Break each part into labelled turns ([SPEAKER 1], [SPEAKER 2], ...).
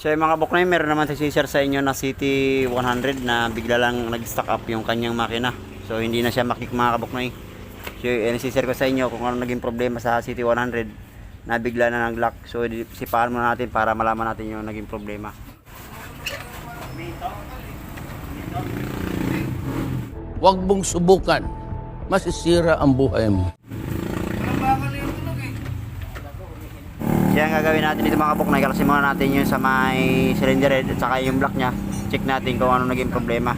[SPEAKER 1] So yung mga buknoy, meron naman tagsishare sa inyo na City 100 na bigla lang nag-stock up yung kanyang makina. So hindi na siya makik mga kabuknoy. So share ko sa inyo kung ano naging problema sa City 100 na bigla na nag-lock. So sipahan muna natin para malaman natin yung naging problema.
[SPEAKER 2] Huwag mong subukan. Masisira ang buhay mo.
[SPEAKER 1] Kaya ang gagawin natin dito mga kabuknoy, kalasin muna natin yung sa may cylinder head at saka yung block niya. Check natin kung ano naging problema.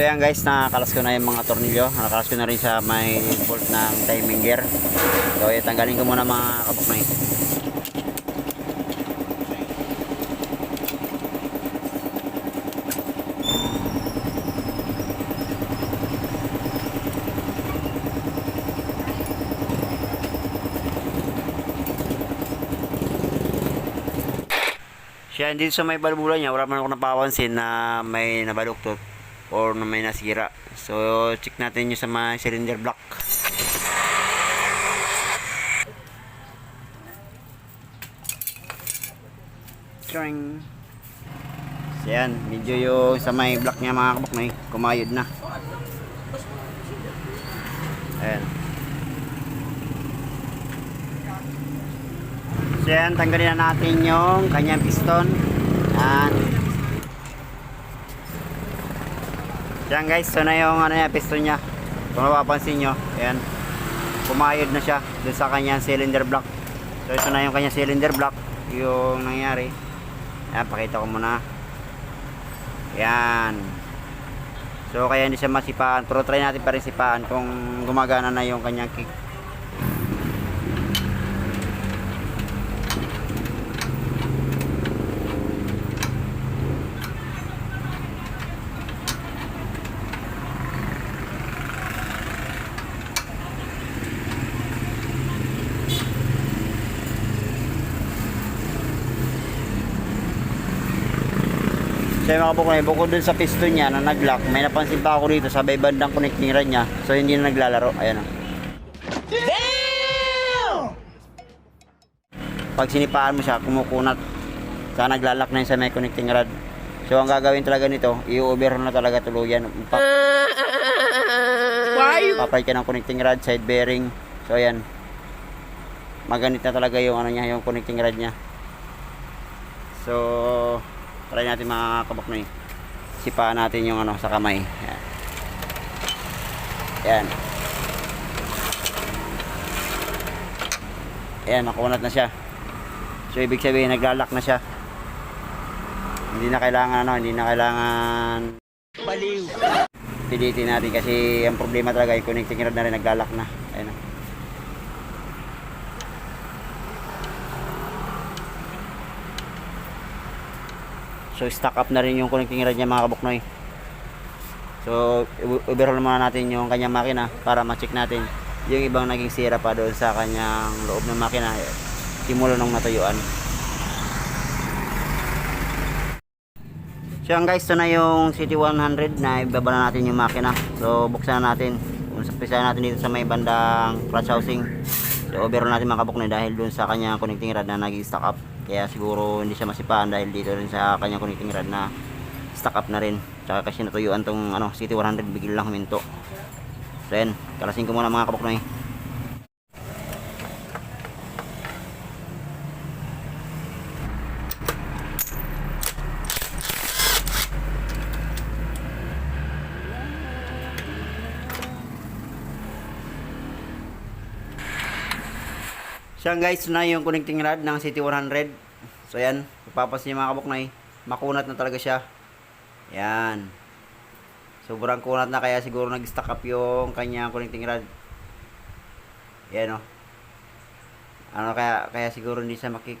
[SPEAKER 1] So yan guys, nakakalas ko na yung mga tornilyo. Nakakalas ko na rin sa may bolt ng timing gear. So eh, tanggalin ko muna mga kabuknoy. Siya dito sa may balbula niya, wala man ako napapansin na may nabaluktot or na may nasira. So, check natin yung sa mga cylinder block. Tring. So, yan. Medyo yung sa may block niya mga kabok na eh. Kumayod na. Ayan. So, yan. Tanggalin na natin yung kanyang piston. Yan. Yan guys, so na yung ano niya, piston niya. Kung mapapansin nyo, ayan. Pumayod na siya dun sa kanyang cylinder block. So ito na yung kanyang cylinder block, yung nangyari. Ayan, pakita ko muna. Yan. So kaya hindi siya masipaan, pero try natin pa rin sipaan kung gumagana na yung kanyang kick. So yung mga bukoy, bukod dun sa piston niya na nag-lock, may napansin pa ako dito sa may bandang connecting rod niya. So hindi na naglalaro. Ayan o. Pag sinipaan mo siya, kumukunat. Sa naglalak na yun sa may connecting rod. So ang gagawin talaga nito, i-over na talaga tuluyan. Pa Papalit ka ng connecting rod, side bearing. So ayan. Maganit na talaga yung ano niya, yung connecting rod niya. So, try natin mga kabaknoy. Sipaan natin yung ano sa kamay. Yan. Yan. Ayan, nakunat na siya. So, ibig sabihin, naglalak na siya. Hindi na kailangan, ano, hindi na kailangan baliw. Pilitin natin kasi ang problema talaga, yung connecting rod na rin naglalak na. Ayan. oh. So stock up na rin yung connecting rod niya mga kabuknoy. So overhaul muna natin yung kanyang makina para ma-check natin yung ibang naging sira pa doon sa kanyang loob ng makina simula nung natuyuan. So yan guys, ito na yung City 100 na ibaba na natin yung makina. So buksan na natin. Umpisa natin dito sa may bandang clutch housing. So overhaul natin mga kabuknoy dahil doon sa kanyang connecting rod na naging stock up. Kaya siguro hindi siya masipaan dahil dito rin sa kanyang connecting rod na stock up na rin. Tsaka kasi natuyuan tong ano, City 100 bigil lang huminto. So yan, kalasin ko muna mga kabuknoy. Siya guys, na yung connecting rod ng City 100. So yan, papapansin mga kabuknoy, makunat na talaga siya. Yan. Sobrang kunat na kaya siguro nag-stack up yung kanyang connecting rod. Yan o. Ano kaya kaya siguro hindi siya makik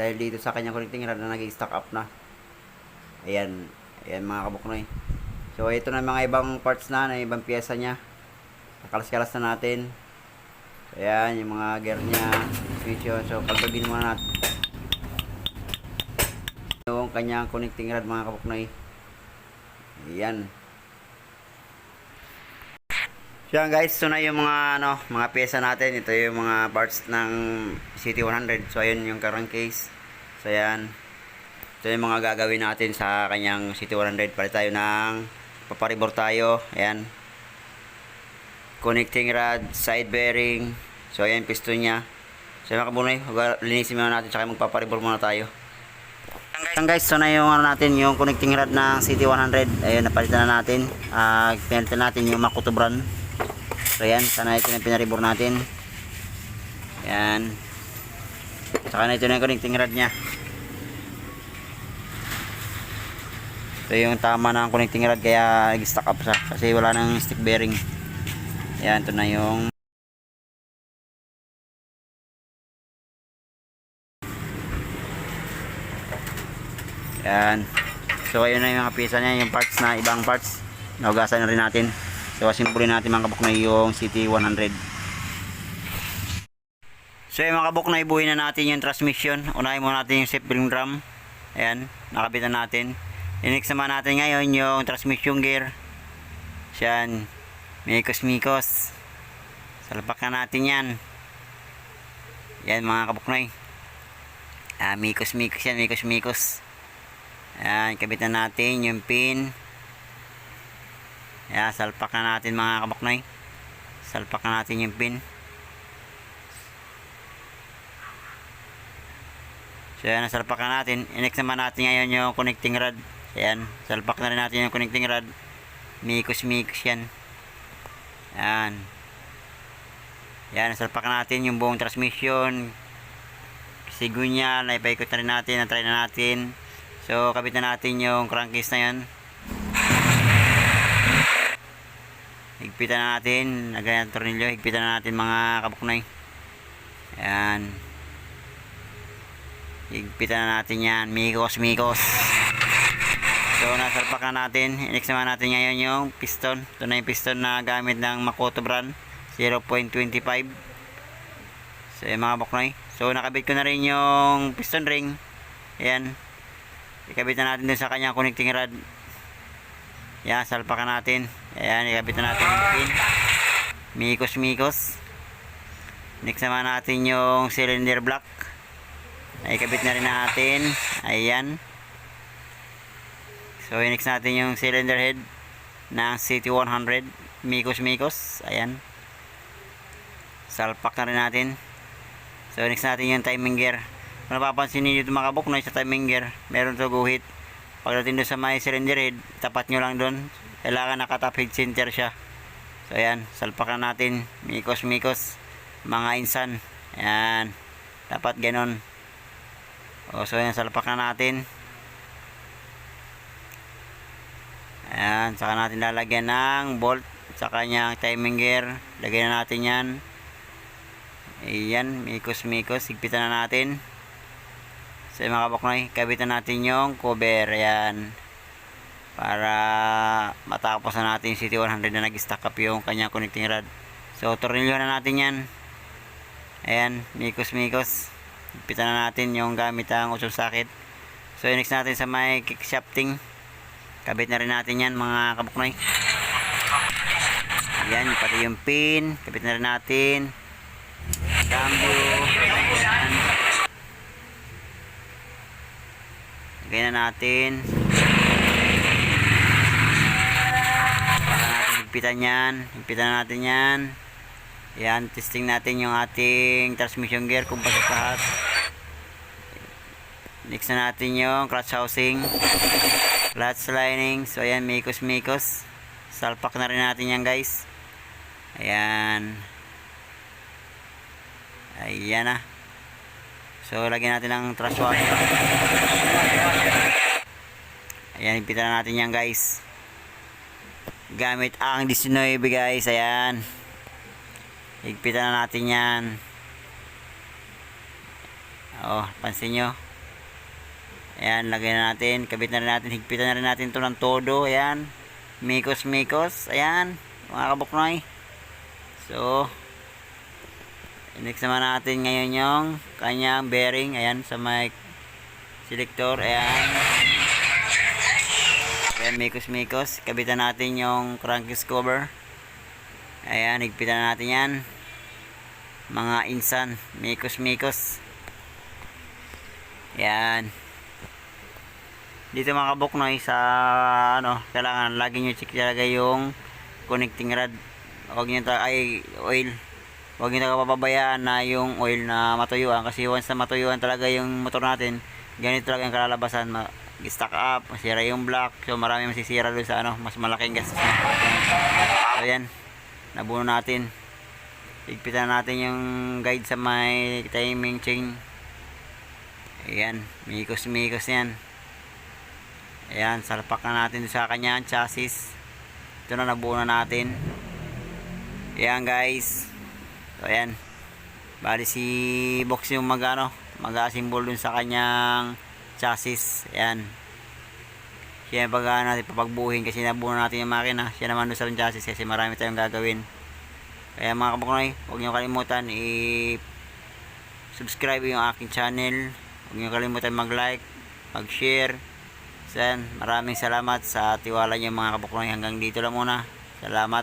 [SPEAKER 1] dahil dito sa kanyang connecting rod na nag-stack up na. Ayan. Ayan mga kabuknoy. So ito na mga ibang parts na, na ibang pyesa niya. Kakalas-kalas na natin. So ayan, yung mga gear niya, yun. So kalbabin muna natin. Yung kanyang connecting rod mga kabuknoy. Ayan. So guys, ito na yung mga ano, mga pyesa natin. Ito yung mga parts ng CT100. So ayun yung current case. So yan. Ito yung mga gagawin natin sa kanyang CT100. Palit tayo ng paparibor tayo. Ayan. Connecting rod, side bearing. So ayan piston niya. So mga kabunay, linisin muna natin tsaka magpaparibor muna tayo. Yan guys, so na yung ano natin, yung connecting rod ng CT100. Ayun, napalitan na natin. Ah, pinalitan natin yung Makoto brand. So yan, sana ito na pinaribor natin. Yan. Saka na ito na yung connecting rod niya. Ito yung tama ng connecting rod kaya nag-stack up siya kasi wala nang stick bearing. Yan, ito na yung Yan. So ayun na yung mga pisa niya, yung parts na ibang parts. Naugasan na rin natin. So asimpulin natin mga kabuk na yung CT100. So yung mga kabuk na ibuhin na natin yung transmission. Unahin muna natin yung bearing drum. Ayan, nakabitan natin. Inex naman natin ngayon yung transmission gear. Yan. Mikos-mikos. Salpak na natin yan. Yan mga kabuknoy. Ah, mikos-mikos yan, mikos-mikos. Ayan, kabitan natin yung pin. Ayan, salpak na natin mga kabuknoy. Salpak na natin yung pin. So yan, salpak na natin. Inex naman natin ngayon yung connecting rod. Ayan, salpak na rin natin yung connecting rod. Mikos-mikos yan. Yan, salpak na natin yung buong transmission. Sigunya, naipaikot na rin natin, na-try na natin. So, kabit na natin yung crankcase na yan. Higpitan na natin, lagyan ng tornilyo, higpitan na natin mga kabuknay. Ayan. Higpitan na natin yan, mikos, mikos. So, nasalpak na natin. Inex naman natin ngayon yung piston. Ito na yung piston na gamit ng Makoto brand. 0.25. So, yung mga baknoy. So, nakabit ko na rin yung piston ring. Ayan. Ikabit na natin dun sa kanyang connecting rod. Yan, salpakan natin. Ayan, ikabit na natin yung pin. Mikos, mikos. Next naman natin yung cylinder block. Ikabit na rin natin. Ayan. So, next natin yung cylinder head ng CT100. Mikos, mikos. Ayan. Salpak na rin natin. So, next natin yung timing gear. Kung napapansin niyo dito mga sa timing gear, meron to guhit. Pagdating doon sa may cylinder head, tapat nyo lang doon. Kailangan nakatap head center siya. So, ayan. Salpakan natin. Mikos, mikos. Mga insan. Ayan. Dapat ganon. O, so, ayan. Salpakan natin. Ayan. Saka natin lalagyan ng bolt sa kanyang timing gear. Lagyan na natin yan. Ayan, mikos-mikos, higpitan na natin. So mga kabaknoy, kabitan natin yung cover, ayan. Para matapos na natin yung CT100 na nag-stack up yung kanyang connecting rod. So, tornilyo na natin yan. Ayan, mikos-mikos. Higpitan na natin yung gamit ang usol socket. So, next natin sa may kick shafting. Kabit na rin natin yan mga kabaknoy. Ayan, pati yung pin. Kabit na rin natin. Cambio. Ayan. Lagay na natin. Para natin higpitan yan. Higpitan na natin yan. Yan, testing natin yung ating transmission gear kung pasok lahat. Next na natin yung clutch housing. Clutch lining. So ayan, mikos-mikos. Salpak na rin natin yan guys. Ayan. Ayan na. So, lagyan natin ng trash water. Ayan, impitan na natin yan guys. Gamit ang 19 guys. Ayan. Higpitan na natin yan. Oh, pansin nyo. Ayan, lagyan na natin. Kabit na rin natin. Higpitan na rin natin to ng todo. Ayan. Mikos, mikos. Ayan. Mga kabuknoy. So, next naman natin ngayon yung kanyang bearing. Ayan, sa may selector. Ayan. Ayan, mikos, mikos. Kabitan natin yung crankcase cover. Ayan, higpitan na natin yan. Mga insan. Mikos, mikos. Ayan. Dito mga kabuknoy sa ano, kailangan lagi nyo check talaga yung connecting rod. Huwag nyo ay oil. Huwag nyo talaga papabayaan na yung oil na matuyuan kasi once na matuyuan talaga yung motor natin, ganito talaga yung kalalabasan. Ma stack up, masira yung block. So marami masisira doon sa ano, mas malaking gastos na. So yan, nabuno natin. Higpitan natin yung guide sa may timing chain. Ayan, mikos-mikos yan. Ayan, salpak na natin sa kanya chassis. Ito na nabuo na natin. Ayan guys. So ayan. Bali si Box yung mag ano, mag-assemble dun sa kanyang chassis. Ayan. Siya pag ano, natin papagbuhin kasi nabuo na natin yung makina. Siya naman dun sa chassis kasi marami tayong gagawin. Kaya mga kabuknoy, huwag niyo kalimutan i subscribe yung aking channel. Huwag niyo kalimutan mag-like, Sen, maraming salamat sa tiwala niyo mga kabuknoy. Hanggang dito lang muna. Salamat.